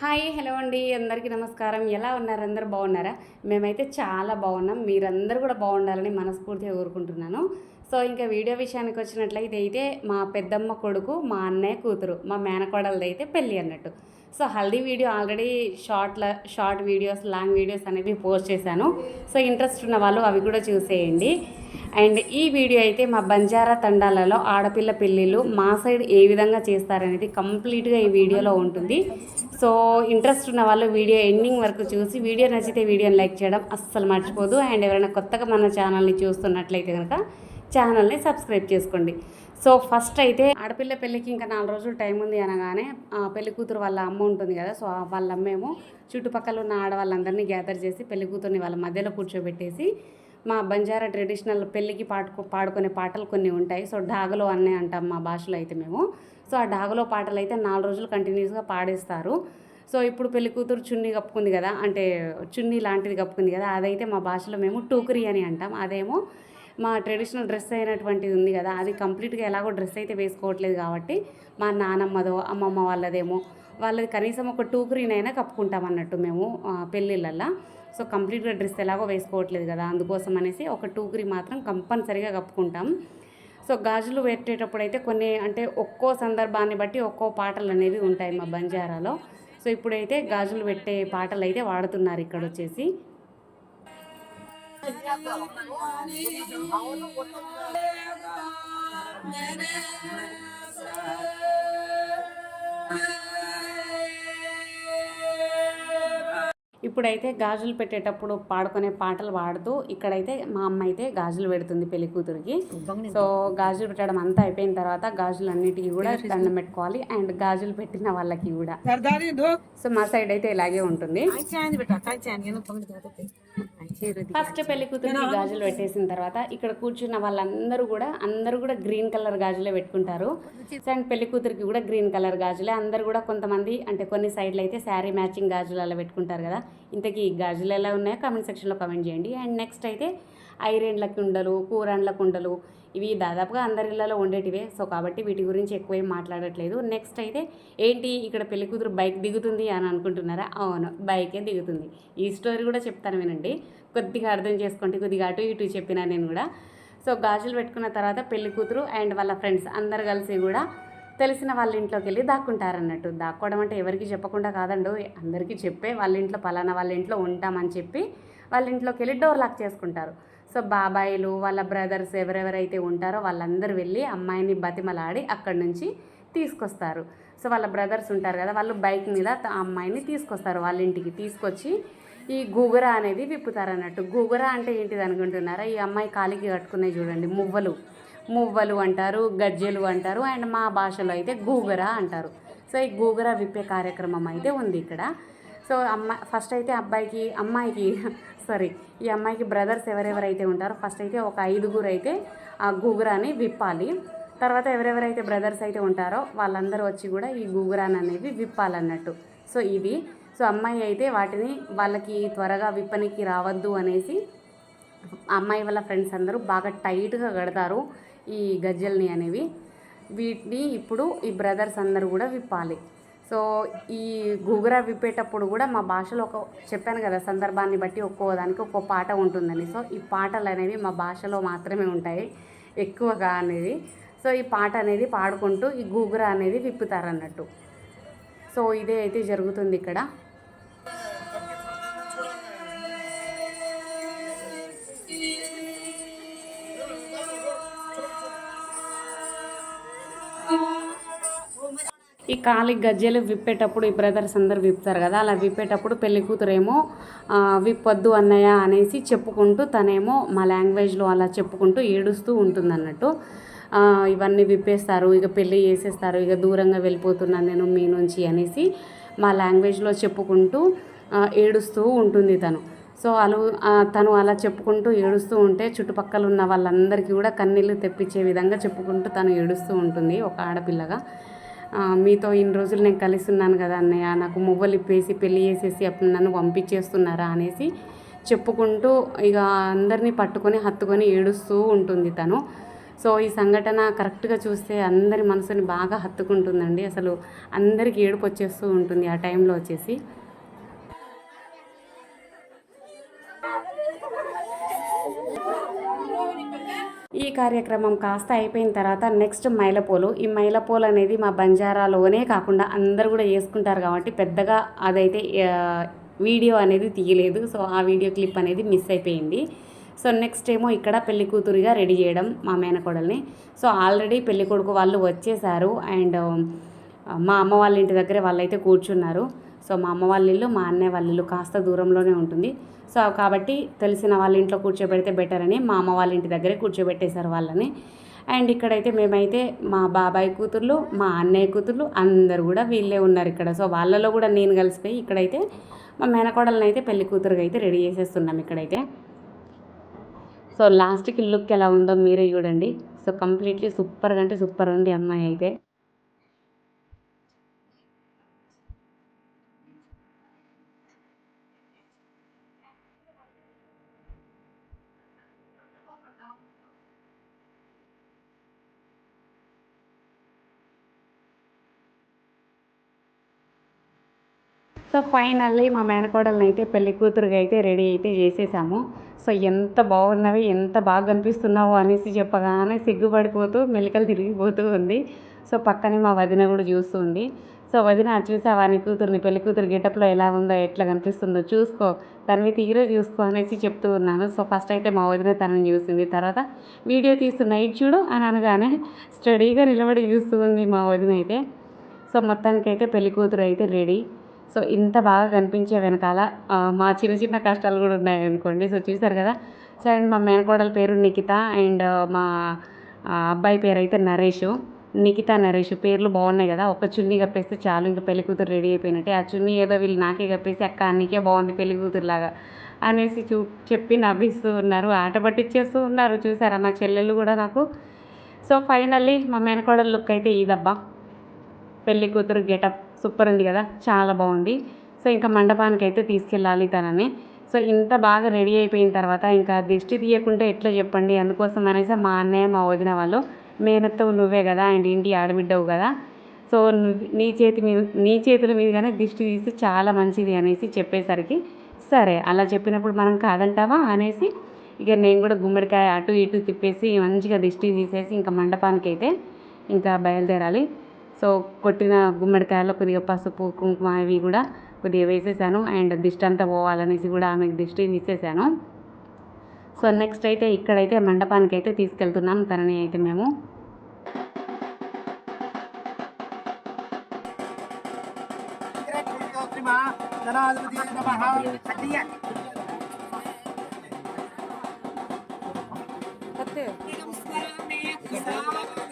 Hi hello అండి. అందరికీ నమస్కారం. ఎలా ఉన్నారు? అందరు బాగున్నారా? మేమైతే చాలా బాగున్నాం. మీరందరూ కూడా బాగుండాలని మనస్ఫూర్తిగా కోరుకుంటున్నాను. సో ఇంకా వీడియో విషయానికి వచ్చినట్లయితే అయితే మా పెద్దమ్మ కొడుకు మా అన్నయ్య కూతురు మా మేనకోడలది అయితే పెళ్ళి అన్నట్టు. సో హల్దీ వీడియో ఆల్రెడీ షార్ట్ల షార్ట్ వీడియోస్ లాంగ్ వీడియోస్ అనేవి పోస్ట్ చేశాను. సో ఇంట్రెస్ట్ ఉన్న వాళ్ళు అవి కూడా చూసేయండి. అండ్ ఈ వీడియో అయితే మా బంజారా తండాలలో ఆడపిల్ల పెళ్ళిళ్ళు మా సైడ్ ఏ విధంగా చేస్తారనేది కంప్లీట్గా ఈ వీడియోలో ఉంటుంది. సో ఇంట్రెస్ట్ ఉన్న వాళ్ళు వీడియో ఎండింగ్ వరకు చూసి వీడియో నచ్చితే వీడియోని లైక్ చేయడం అస్సలు మర్చిపోదు. అండ్ ఎవరైనా కొత్తగా మన ఛానల్ని చూస్తున్నట్లయితే కనుక ఛానల్ని సబ్స్క్రైబ్ చేసుకోండి. సో ఫస్ట్ అయితే ఆడపిల్ల పెళ్ళికి ఇంకా నాలుగు రోజులు టైం ఉంది అనగానే పెళ్ళి కూతురు వాళ్ళ అమ్మ ఉంటుంది కదా సో వాళ్ళ అమ్మేమో చుట్టుపక్కల ఉన్న ఆడవాళ్ళందరినీ గ్యాదర్ చేసి పెళ్ళి కూతుర్ని వాళ్ళ మధ్యలో కూర్చోబెట్టేసి మా బంజారా ట్రెడిషనల్ పెళ్ళికి పాడుకో పాడుకునే పాటలు కొన్ని ఉంటాయి. సో డాగలో అన్నీ అంటాం మా భాషలో అయితే మేము. సో ఆ డాగలో పాటలు అయితే నాలుగు రోజులు కంటిన్యూస్గా పాడేస్తారు. సో ఇప్పుడు పెళ్ళి కూతురు చున్నీ కప్పుకుంది కదా అంటే చున్నీ లాంటిది కప్పుకుంది కదా అదైతే మా భాషలో మేము టూకరీ అని అంటాం. అదేమో మా ట్రెడిషనల్ డ్రెస్ అయినటువంటిది ఉంది కదా అది కంప్లీట్గా ఎలాగో డ్రెస్ అయితే వేసుకోవట్లేదు కాబట్టి మా నానమ్మదో అమ్మమ్మ వాళ్ళదేమో వాళ్ళది కనీసం ఒక టూకరీనైనా కప్పుకుంటాం అన్నట్టు మేము పెళ్ళిళ్ళల్లో. సో కంప్లీట్గా డ్రెస్ ఎలాగో వేసుకోవట్లేదు కదా అందుకోసం అనేసి ఒక టూకరీ మాత్రం కంపల్సరీగా కప్పుకుంటాం. సో గాజులు పెట్టేటప్పుడు అయితే కొన్ని అంటే ఒక్కో సందర్భాన్ని బట్టి ఒక్కో పాటలు అనేవి ఉంటాయి మా బంజారాలో. సో ఇప్పుడైతే గాజులు పెట్టే పాటలు అయితే వాడుతున్నారు ఇక్కడ వచ్చేసి ఇప్పుడైతే గాజులు పెట్టేటప్పుడు పాడుకునే పాటలు పాడుతూ ఇక్కడైతే మా అమ్మ అయితే గాజులు పెడుతుంది పెళ్ళి కూతురికి. సో గాజులు పెట్టడం అంతా అయిపోయిన తర్వాత గాజులు అన్నిటికీ కూడా దండం పెట్టుకోవాలి. అండ్ గాజులు పెట్టిన వాళ్ళకి కూడా. సో మా సైడ్ అయితే ఇలాగే ఉంటుంది. ఫస్ట్ పెళ్ళి కూతురు గాజులు పెట్టేసిన తర్వాత ఇక్కడ కూర్చున్న వాళ్ళందరూ కూడా అందరూ కూడా గ్రీన్ కలర్ గాజులే పెట్టుకుంటారు. అండ్ పెళ్ళి కూతురికి కూడా గ్రీన్ కలర్ గాజులే. అందరూ కూడా కొంతమంది అంటే కొన్ని సైడ్లు అయితే శారీ మ్యాచింగ్ గాజులు అలా పెట్టుకుంటారు కదా. ఇంతకీ గాజులు ఎలా ఉన్నాయో కామెంట్ సెక్షన్లో కమెంట్ చేయండి. అండ్ నెక్స్ట్ అయితే ఐరన్ల కుండలు కూరన్ల కుండలు ఇవి దాదాపుగా అందరి ఇళ్ళలో ఉండేటివే. సో కాబట్టి వీటి గురించి ఎక్కువ ఏం మాట్లాడట్లేదు. నెక్స్ట్ అయితే ఏంటి ఇక్కడ పెళ్ళి కూతురు బైక్ దిగుతుంది అని అనుకుంటున్నారా? అవును బైకే దిగుతుంది. ఈ స్టోరీ కూడా చెప్తాను వినండి. కొద్దిగా అర్థం చేసుకోండి కొద్దిగా అటు ఇటు చెప్పినా నేను కూడా. సో గాజులు పెట్టుకున్న తర్వాత పెళ్ళి కూతురు అండ్ వాళ్ళ ఫ్రెండ్స్ అందరు కలిసి కూడా తెలిసిన వాళ్ళ ఇంట్లోకి వెళ్ళి దాక్కుంటారన్నట్టు. దాక్కోవడం అంటే ఎవరికి చెప్పకుండా కాదండు అందరికీ చెప్పే వాళ్ళ ఇంట్లో పలానా వాళ్ళ ఇంట్లో ఉంటామని చెప్పి వాళ్ళ ఇంట్లోకి వెళ్ళి డోర్ లాక్ చేసుకుంటారు. సో బాబాయిలు వాళ్ళ బ్రదర్స్ ఎవరెవరైతే ఉంటారో వాళ్ళందరూ వెళ్ళి అమ్మాయిని బతిమలాడి అక్కడి నుంచి తీసుకొస్తారు. సో వాళ్ళ బ్రదర్స్ ఉంటారు కదా వాళ్ళు బైక్ మీద అమ్మాయిని తీసుకొస్తారు వాళ్ళ ఇంటికి తీసుకొచ్చి ఈ గూగుర అనేది విప్పుతారు అన్నట్టు గూగుర అంటే ఏంటిది అనుకుంటున్నారా? ఈ అమ్మాయి కాలికి కట్టుకునే చూడండి మువ్వలు. మువ్వలు అంటారు గజ్జెలు అంటారు అండ్ మా భాషలో అయితే గూగుర అంటారు. సో ఈ గూగుర విప్పే కార్యక్రమం అయితే ఉంది ఇక్కడ. సో అమ్మాయి ఫస్ట్ అయితే అబ్బాయికి అమ్మాయికి సారీ ఈ అమ్మాయికి బ్రదర్స్ ఎవరెవరైతే ఉంటారో ఫస్ట్ అయితే ఒక ఐదుగురు అయితే ఆ గూగురాని విప్పాలి. తర్వాత ఎవరెవరైతే బ్రదర్స్ అయితే ఉంటారో వాళ్ళందరూ వచ్చి కూడా ఈ గూగురాన్ అనేవి విప్పాలన్నట్టు. సో ఇది సో అమ్మాయి అయితే వాటిని వాళ్ళకి త్వరగా విప్పనికి రావద్దు అనేసి అమ్మాయి వాళ్ళ ఫ్రెండ్స్ అందరూ బాగా టైట్గా కడతారు ఈ గజ్జల్ని అనేవి. వీటిని ఇప్పుడు ఈ బ్రదర్స్ అందరూ కూడా విప్పాలి. సో ఈ గుగురా విప్పేటప్పుడు కూడా మా భాషలో ఒక చెప్పాను కదా సందర్భాన్ని బట్టి ఒక్కో దానికి ఒక్కో పాట ఉంటుందని. సో ఈ పాటలు అనేవి మా భాషలో మాత్రమే ఉంటాయి ఎక్కువగా అనేది సో ఈ పాట అనేది పాడుకుంటూ ఈ గూగురా అనేది విప్పుతారన్నట్టు. సో ఇదే అయితే జరుగుతుంది ఇక్కడ. ఈ కాలి గజ్జెలు విప్పేటప్పుడు ఈ బ్రదర్స్ అందరు విప్పుతారు కదా అలా విప్పేటప్పుడు పెళ్ళి కూతురేమో విప్పొద్దు అన్నయ్య అనేసి చెప్పుకుంటూ తనేమో మా లాంగ్వేజ్లో అలా చెప్పుకుంటూ ఏడుస్తూ ఉంటుంది అన్నట్టు ఇవన్నీ విప్పేస్తారు ఇక పెళ్ళి చేసేస్తారు ఇక దూరంగా వెళ్ళిపోతున్నాను నేను మీ నుంచి అనేసి మా లాంగ్వేజ్లో చెప్పుకుంటూ ఏడుస్తూ ఉంటుంది తను. సో అలు తను అలా చెప్పుకుంటూ ఏడుస్తూ ఉంటే చుట్టుపక్కల ఉన్న వాళ్ళందరికీ కూడా కన్నీళ్ళు తెప్పించే విధంగా చెప్పుకుంటూ తను ఏడుస్తూ ఉంటుంది ఒక ఆడపిల్లగా. మీతో ఇన్ని రోజులు నేను కలిసి ఉన్నాను కదా అన్నయ్య నాకు మువ్వలు ఇప్పేసి పెళ్ళి చేసేసి అప్పుడు నన్ను పంపించేస్తున్నారా అనేసి చెప్పుకుంటూ ఇక అందరినీ పట్టుకొని హత్తుకొని ఏడుస్తూ ఉంటుంది తను. సో ఈ సంఘటన కరెక్ట్గా చూస్తే అందరి మనసుని బాగా హత్తుకుంటుందండి. అసలు అందరికి ఏడుపు వచ్చేస్తూ ఉంటుంది ఆ టైంలో వచ్చేసి. ఈ కార్యక్రమం కాస్త అయిపోయిన తర్వాత నెక్స్ట్ మైలపోలు. ఈ మైలపోలు అనేది మా బంజారాలోనే కాకుండా అందరు కూడా వేసుకుంటారు కాబట్టి పెద్దగా అదైతే వీడియో అనేది తీయలేదు. సో ఆ వీడియో క్లిప్ అనేది మిస్ అయిపోయింది. సో నెక్స్ట్ ఏమో ఇక్కడ పెళ్ళి కూతురిగా రెడీ చేయడం మా మేనకోడల్ని. సో ఆల్రెడీ పెళ్ళి కొడుకు వాళ్ళు వచ్చేసారు. అండ్ మా అమ్మ వాళ్ళ ఇంటి దగ్గరే వాళ్ళైతే కూర్చున్నారు. సో మా అమ్మ వాళ్ళ ఇల్లు మా అన్నయ్య వాళ్ళ ఇల్లు కాస్త దూరంలోనే ఉంటుంది. సో కాబట్టి తెలిసిన వాళ్ళ ఇంట్లో కూర్చోబెడితే బెటర్ అని మా అమ్మ వాళ్ళ ఇంటి దగ్గరే కూర్చోబెట్టేశారు వాళ్ళని. అండ్ ఇక్కడైతే మేమైతే మా బాబాయ్ కూతుర్లు మా అన్నయ్య కూతుర్లు అందరు కూడా వీళ్ళే ఉన్నారు ఇక్కడ. సో వాళ్ళలో కూడా నేను కలిసిపోయి ఇక్కడైతే మా మేనకోడలను అయితే పెళ్ళి కూతురుగా అయితే రెడీ చేసేస్తున్నాం ఇక్కడైతే. సో లాస్ట్కి లుక్ ఎలా ఉందో మీరే చూడండి. సో కంప్లీట్లీ సూపర్గా అంటే సూపర్ ఉంది అమ్మాయి అయితే. సో ఫైనల్లీ మా మేనకోడల్ని అయితే పెళ్ళి కూతురుగా అయితే రెడీ అయితే చేసేసాము. సో ఎంత బాగున్నవి ఎంత బాగా కనిపిస్తున్నావు అనేసి చెప్పగానే సిగ్గుపడిపోతూ మెలికలు తిరిగిపోతూ ఉంది. సో పక్కనే మా వదిన కూడా చూస్తుంది సో వదిన "అది చూసావా నీ కూతుర్ని? పెళ్ళి కూతురు గెటప్లో ఎలా ఉందో ఎట్లా కనిపిస్తుందో చూసుకో. తనవి తీరే చూసుకో అనేసి చెప్తూ ఉన్నాను. సో ఫస్ట్ అయితే మా వదిన తనని చూసింది. తర్వాత వీడియో తీస్తున్నా ఇటు చూడు అని అనగానే స్టడీగా నిలబడి చూస్తూ ఉంది మా వదిన అయితే. సో మొత్తానికైతే పెళ్ళి కూతురు అయితే రెడీ. సో ఇంత బాగా కనిపించే వెనకాల మా చిన్న చిన్న కష్టాలు కూడా ఉన్నాయనుకోండి సో చూసారు కదా? సో అండ్ మా మేనకోడల పేరు నిఖిత అండ్ మా అబ్బాయి పేరు అయితే నరేష్. నిఖిత నరేష్ పేర్లు బాగున్నాయి కదా? ఒక చున్నీ కప్పేస్తే చాలు ఇంకా పెళ్ళి కూతురు రెడీ అయిపోయినట్టే. ఆ చున్నీ ఏదో వీళ్ళు నాకే కప్పేసి అక్క అన్నికే బాగుంది పెళ్ళి కూతురులాగా అనేసి చూ చెప్పి నవ్విస్తూ ఉన్నారు. ఆట పట్టించేస్తూ ఉన్నారు. చూసారా? మా చెల్లెళ్ళు కూడా నాకు. సో ఫైనల్లీ మా మేనకోడల లుక్ అయితే ఇదబ్బా పెళ్ళి కూతురు గెటప్. సూపర్ ఉంది కదా చాలా బాగుంది. సో ఇంకా మండపానికి అయితే తీసుకెళ్ళాలి తనని. సో ఇంత బాగా రెడీ అయిపోయిన తర్వాత ఇంకా దిష్టి తీయకుంటే ఎట్లా చెప్పండి? అందుకోసం అనేసి మా అన్నయ్య మా వదిన వాళ్ళు మేనత్తవు నువ్వే కదా అండ్ ఇంటి ఆడబిడ్డవు కదా. సో నీ చేతి మీద నీ చేతుల మీదగానే దిష్టి తీస్తే చాలా మంచిది అనేసి చెప్పేసరికి సరే అలా చెప్పినప్పుడు మనం కాదంటావా అనేసి ఇక నేను కూడా గుమ్మడికాయ అటు ఇటు తిప్పేసి మంచిగా దిష్టి తీసేసి ఇంకా మండపానికి అయితే ఇంకా బయలుదేరాలి. సో కొట్టిన గుమ్మడికాయలో కొద్దిగా పసుపు కుంకుమ ఇవి కూడా కొద్దిగా వేసేసాను. అండ్ దిష్టి అంతా పోవాలనేసి కూడా ఆమెకు దిష్టి తీసేసాను. సో నెక్స్ట్ అయితే ఇక్కడైతే మండపానికి అయితే తీసుకెళ్తున్నాం తనని అయితే మేము. నమస్కారం.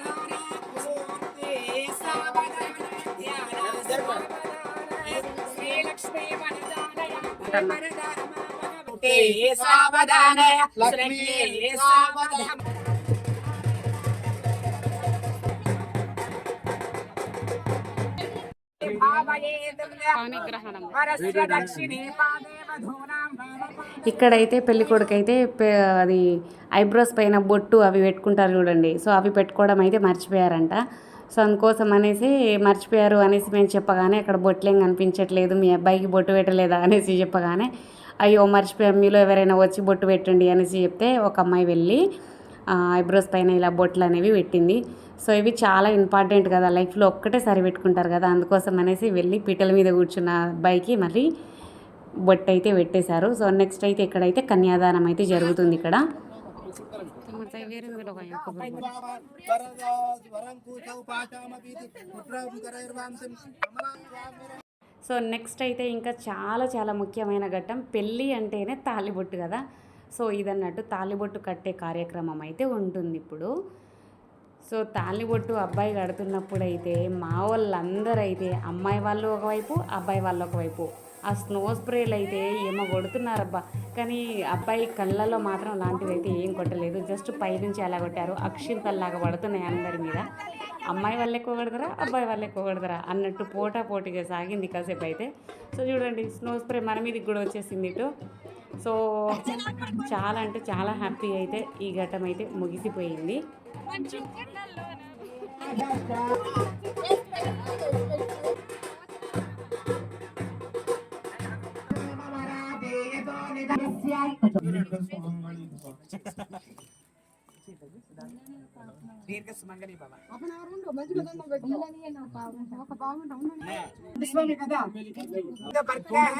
సావధాన ఇక్కడైతే పెళ్ళి కొడుకైతే అది ఐబ్రోస్ పైన బొట్టు అవి పెట్టుకుంటారు చూడండి. సో అవి పెట్టుకోవడం అయితే మర్చిపోయారంట. సో అందుకోసం అనేసి మర్చిపోయారు అనేసి మేము చెప్పగానే అక్కడ బొట్లేం కనిపించట్లేదు మీ అబ్బాయికి బొట్టు పెట్టలేదా అనేసి చెప్పగానే అయ్యో మర్చిపోయాం మీలో ఎవరైనా వచ్చి బొట్టు పెట్టండి అనేసి చెప్తే ఒక అమ్మాయి వెళ్ళి ఐబ్రోస్ పైన ఇలా బొట్లు అనేవి పెట్టింది. సో ఇవి చాలా ఇంపార్టెంట్ కదా లైఫ్లో ఒక్కటేసారి పెట్టుకుంటారు కదా అందుకోసం అనేసి వెళ్ళి పీటల మీద కూర్చున్న అబ్బాయికి మళ్ళీ బొట్టు అయితే పెట్టేశారు. సో నెక్స్ట్ అయితే ఇక్కడైతే కన్యాదానం అయితే జరుగుతుంది ఇక్కడ. సో నెక్స్ట్ అయితే ఇంకా చాలా చాలా ముఖ్యమైన ఘట్టం పెళ్ళి అంటేనే తాళిబొట్టు కదా. సో ఇదన్నట్టు తాళిబొట్టు కట్టే కార్యక్రమం అయితే ఉంటుంది ఇప్పుడు. సో తాళిబొట్టు అబ్బాయి కడుతున్నప్పుడు అయితే మా వాళ్ళందరూ అయితే అమ్మాయి వాళ్ళు ఒకవైపు అబ్బాయి వాళ్ళు ఒకవైపు ఆ స్నో స్ప్రేలు అయితే ఏమో కొడుతున్నారబ్బా. కానీ అబ్బాయి కళ్ళలో మాత్రం అలాంటివి అయితే ఏం కొట్టలేదు. జస్ట్ పైనుంచి అలా కొట్టారు. అక్షింతల్లాగా పడుతున్నాయి అందరి మీద. అమ్మాయి వాళ్ళు ఎక్కువ కొడతారా? అబ్బాయి వాళ్ళు ఎక్కువ కొడతారా? అన్నట్టు పోటా పోటీగా సాగింది కాసేపు అయితే. సో చూడండి స్నో స్ప్రే మన మీదకి కూడా వచ్చేసింది ఇటు. సో చాలా అంటే చాలా హ్యాపీ అయితే ఈ ఘట్టం అయితే ముగిసిపోయింది. దీర్ఘ సుమంగళి భవ విశ్వమి కదా మద పర్కః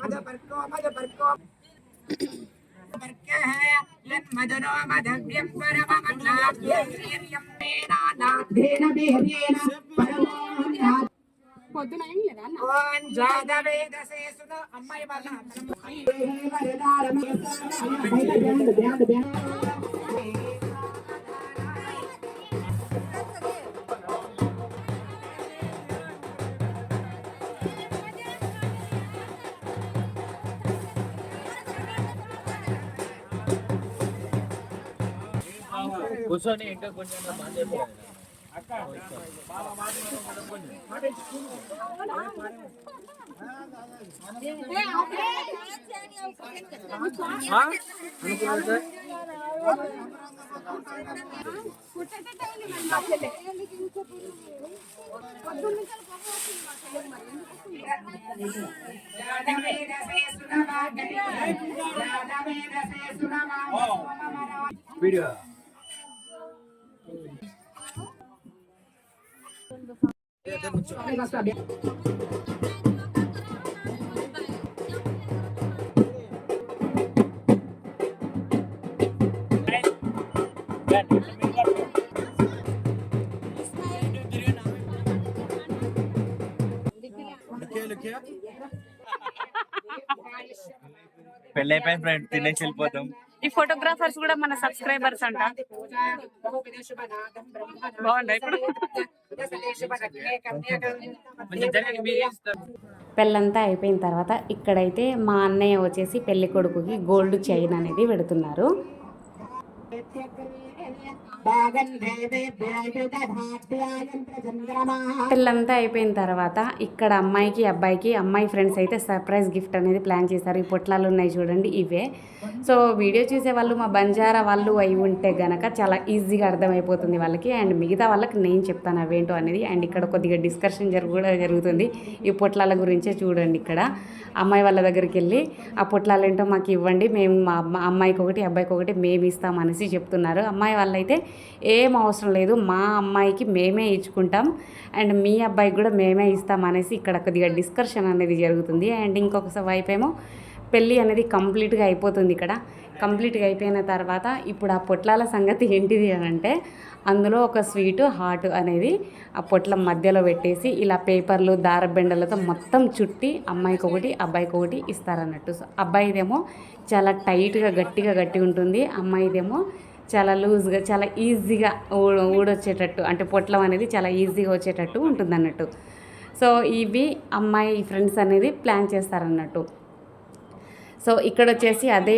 మద పర్కో మద పర్కో పర్కః యన్మదనో మదవ్యం పరమమన్నాభ్యం మేనానాథేన బిహ్యేన పరమో ఓం జాతవేదసే సున అమ్మాయి వాళ్ళ కూర్చొని ఇంకా కొంచెం బాగా వీడియో. పెళ్ళైపోయిన ఫ్రెండ్ తినేసి వెళ్ళిపోతాం ఈ ఫోటోగ్రాఫర్స్ కూడా మన సబ్స్క్రైబర్స్ అంట. బాగుందా ఇప్పుడు? పెళ్ళంతా అయిపోయిన తర్వాత ఇక్కడైతే మా అన్నయ్య వచ్చేసి పెళ్ళి కొడుకుకి గోల్డ్ చైన్ అనేది పెడుతున్నారు. పిల్లంతా అయిపోయిన తర్వాత ఇక్కడ అమ్మాయికి అబ్బాయికి అమ్మాయి ఫ్రెండ్స్ అయితే సర్ప్రైజ్ గిఫ్ట్ అనేది ప్లాన్ చేశారు. ఈ పొట్లాలు ఉన్నాయి చూడండి ఇవే. సో వీడియో చూసే వాళ్ళు మా బంజారా వాళ్ళు అయి ఉంటే గనక చాలా ఈజీగా అర్థమైపోతుంది వాళ్ళకి. అండ్ మిగతా వాళ్ళకి నేను చెప్తాను అవేంటో అనేది. అండ్ ఇక్కడ కొద్దిగా డిస్కషన్ జరుగు కూడా జరుగుతుంది. ఈ పొట్లాల గురించే చూడండి ఇక్కడ. అమ్మాయి వాళ్ళ దగ్గరికి వెళ్ళి ఆ పొట్లాలు ఏంటో మాకు ఇవ్వండి. మేము మా అమ్మ- అమ్మాయికి ఒకటి అబ్బాయికి ఒకటి మేము ఇస్తామనేసి చెప్తున్నారు. అమ్మాయి వాళ్ళైతే ఏం అవసరం లేదు. మా అమ్మాయికి మేమే ఇచ్చుకుంటాం. అండ్ మీ అబ్బాయికి కూడా మేమే ఇస్తాం అనేసి ఇక్కడ కొద్దిగా డిస్కషన్ అనేది జరుగుతుంది. అండ్ ఇంకొక వైపు ఏమో పెళ్ళి అనేది కంప్లీట్గా అయిపోతుంది ఇక్కడ. కంప్లీట్గా అయిపోయిన తర్వాత ఇప్పుడు ఆ పొట్లాల సంగతి ఏంటిది అని అంటే అందులో ఒక స్వీటు హాట్ అనేది ఆ పొట్లం మధ్యలో పెట్టేసి ఇలా పేపర్లు దారబెండలతో మొత్తం చుట్టి అమ్మాయికి ఒకటి అబ్బాయికి ఒకటి ఇస్తారన్నట్టు. సో అబ్బాయిదేమో చాలా టైట్గా గట్టిగా గట్టి ఉంటుంది. అమ్మాయిదేమో చాలా లూజ్గా చాలా ఈజీగా ఊ ఊడొచ్చేటట్టు అంటే పొట్లం అనేది చాలా ఈజీగా వచ్చేటట్టు ఉంటుంది అన్నట్టు సో ఇవి అమ్మాయి ఫ్రెండ్స్ అనేది ప్లాన్ చేస్తారన్నట్టు. సో ఇక్కడ వచ్చేసి అదే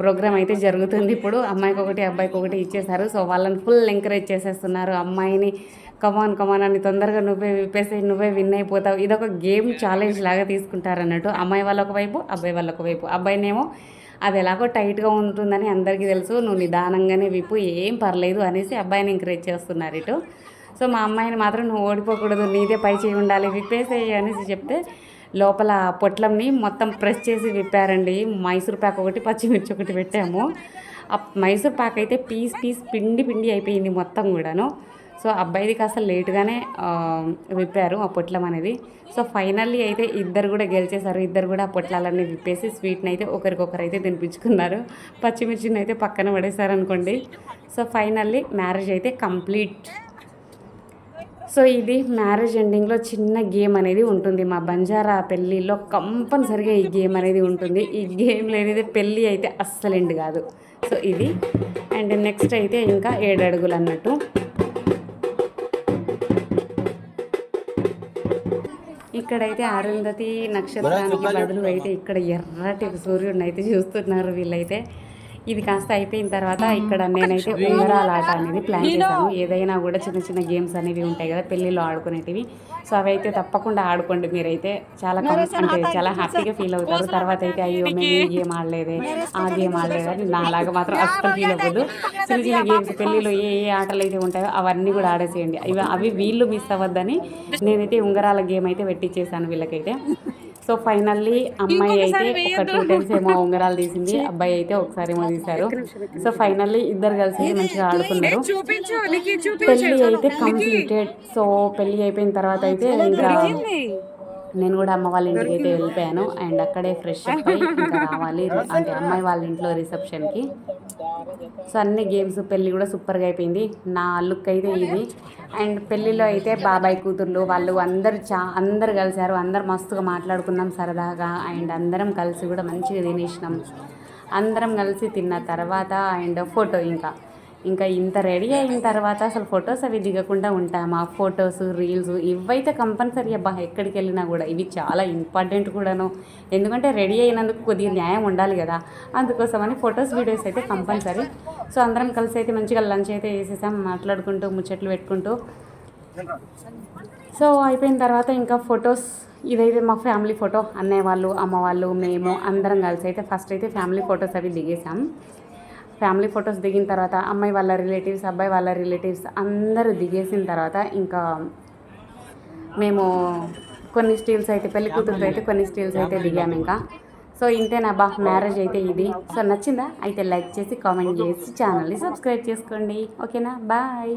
ప్రోగ్రామ్ అయితే జరుగుతుంది. ఇప్పుడు అమ్మాయికి ఒకటి అబ్బాయికి ఒకటి ఇచ్చేశారు సో వాళ్ళని ఫుల్ ఎంకరేజ్ చేసేస్తున్నారు. అమ్మాయిని కమాన్ కమాన్ అని తొందరగా నువ్వే విప్పేసి నువ్వే విన్ అయిపోతావు. ఇదొక గేమ్ ఛాలెంజ్ లాగా తీసుకుంటారు అన్నట్టు అమ్మాయి వాళ్ళొక వైపు అబ్బాయి వాళ్ళొక వైపు అబ్బాయినేమో అది ఎలాగో టైట్గా ఉంటుందని అందరికీ తెలుసు. నువ్వు నిదానంగానే విప్పు ఏం పర్లేదు అనేసి అబ్బాయిని ఎంకరేజ్ చేస్తున్నారు ఇటు. సో మా అమ్మాయిని మాత్రం నువ్వు ఓడిపోకూడదు నీదే పై చేయి ఉండాలి విప్పేసేయి అనేసి చెప్తే లోపల పొట్లంని మొత్తం ప్రెస్ చేసి విప్పారండి. మైసూర్ ప్యాక్ ఒకటి పచ్చిమిర్చి ఒకటి పెట్టాము. ఆ మైసూర్ ప్యాక్ అయితే పీస్ పీస్ పిండి పిండి అయిపోయింది మొత్తం కూడాను. సో అబ్బాయిది కాస్త లేట్గానే విప్పారు ఆ పొట్లం అనేది. సో ఫైనల్లీ అయితే ఇద్దరు కూడా గెలిచేశారు. ఇద్దరు కూడా ఆ పొట్లాలన్నీ విప్పేసి స్వీట్ని అయితే ఒకరికొకరు అయితే తినిపించుకున్నారు. పచ్చిమిర్చిని అయితే పక్కన పడేశారు అనుకోండి. సో ఫైనల్లీ మ్యారేజ్ అయితే కంప్లీట్. సో ఇది మ్యారేజ్ ఎండింగ్లో చిన్న గేమ్ అనేది ఉంటుంది. మా బంజారా పెళ్ళిలో కంపల్సరిగా ఈ గేమ్ అనేది ఉంటుంది. ఈ గేమ్ లేనిదే పెళ్ళి అయితే అస్సలు ఎండ్ కాదు. సో ఇది. అండ్ నెక్స్ట్ అయితే ఇంకా ఏడు అడుగులు అన్నట్టు. ఇక్కడైతే అరుంధతి నక్షత్రానికి బదులు అయితే ఇక్కడ ఎర్రటి సూర్యుడిని అయితే చూస్తున్నారు వీళ్ళైతే. ఇది కాస్త అయిపోయిన తర్వాత ఇక్కడ నేనైతే ఉంగరాల ఆట అనేది ప్లాన్ చేశాను. ఏదైనా కూడా చిన్న చిన్న గేమ్స్ అనేవి ఉంటాయి కదా పెళ్ళిలో ఆడుకునేటివి. సో అవి అయితే తప్పకుండా ఆడుకోండి మీరైతే. చాలా అంటే చాలా హ్యాపీగా ఫీల్ అవుతారు. తర్వాత అయితే అయ్యో మేము ఈ గేమ్ ఆడలేదే. ఆ గేమ్ ఆడలేదే? అని నాలాగా మాత్రం అస్సలు ఫీల్ అవ్వద్దు చిన్న చిన్న గేమ్స్ పెళ్ళిలో ఏ ఏ ఆటలు అయితే ఉంటాయో అవన్నీ కూడా ఆడేసేయండి. ఇవి అవి వీళ్ళు మిస్ అవ్వద్దని నేనైతే ఉంగరాల గేమ్ అయితే పెట్టించేసాను వీళ్ళకైతే. సో ఫైనల్లీ అమ్మాయి అయితే ఒక టూ టైమ్స్ ఏమో ఉంగరాలు తీసింది. అబ్బాయి అయితే ఒకసారి ఏమో తీశారు. సో ఫైనల్లీ ఇద్దరు కలిసి మంచిగా ఆడుకున్నారు. పెళ్ళి అయితే కంప్లీటెడ్ సో పెళ్ళి అయిపోయిన తర్వాత అయితే ఇంకా నేను కూడా అమ్మ వాళ్ళ ఇంటికి అయితే వెళ్ళిపోయాను. అండ్ అక్కడే ఫ్రెష్ అప్ అయి ఇంకా రావాలి. అంటే అమ్మాయి వాళ్ళ ఇంట్లో రిసెప్షన్కి. సో అన్ని గేమ్స్ పెళ్ళి కూడా సూపర్గా అయిపోయింది. నా లుక్ అయితే ఇది. అండ్ పెళ్ళిలో అయితే బాబాయ్ కూతుర్లు వాళ్ళు అందరు చా అందరు కలిశారు. అందరు మస్తుగా మాట్లాడుకున్నాం సరదాగా. అండ్ అందరం కలిసి కూడా మంచిగా తినేసినాం. అందరం కలిసి తిన్న తర్వాత అండ్ ఫోటో ఇంకా. ఇంకా ఇంత రెడీ అయిన తర్వాత అసలు ఫొటోస్ అవి దిగకుండా ఉంటామా ఫొటోస్ రీల్స్ ఇవైతే కంపల్సరీ అబ్బా ఎక్కడికి వెళ్ళినా కూడా. ఇవి చాలా ఇంపార్టెంట్ కూడాను. ఎందుకంటే రెడీ అయినందుకు కొద్దిగా న్యాయం ఉండాలి కదా. అందుకోసమని ఫొటోస్ వీడియోస్ అయితే కంపల్సరీ సో అందరం కలిసి అయితే మంచిగా లంచ్ అయితే వేసేసాం మాట్లాడుకుంటూ ముచ్చట్లు పెట్టుకుంటూ. సో అయిపోయిన తర్వాత ఇంకా ఫొటోస్ ఇదైతే మా ఫ్యామిలీ ఫోటో అన్నయ్య వాళ్ళు అమ్మ వాళ్ళు మేము అందరం కలిసి అయితే ఫస్ట్ అయితే ఫ్యామిలీ ఫొటోస్ అవి దిగేసాం. ఫ్యామిలీ ఫొటోస్ దిగిన తర్వాత అమ్మాయి వాళ్ళ రిలేటివ్స్ అబ్బాయి వాళ్ళ రిలేటివ్స్ అందరూ దిగేసిన తర్వాత ఇంకా మేము కొన్ని స్టీల్స్ అయితే పెళ్ళి కూతురుతో అయితే కొన్ని స్టీల్స్ అయితే దిగాము ఇంకా. సో ఇంతేనా బా? మ్యారేజ్ అయితే ఇది. సో నచ్చిందా? అయితే లైక్ చేసి కామెంట్ చేసి ఛానల్ని సబ్స్క్రైబ్ చేసుకోండి. ఓకేనా? బాయ్.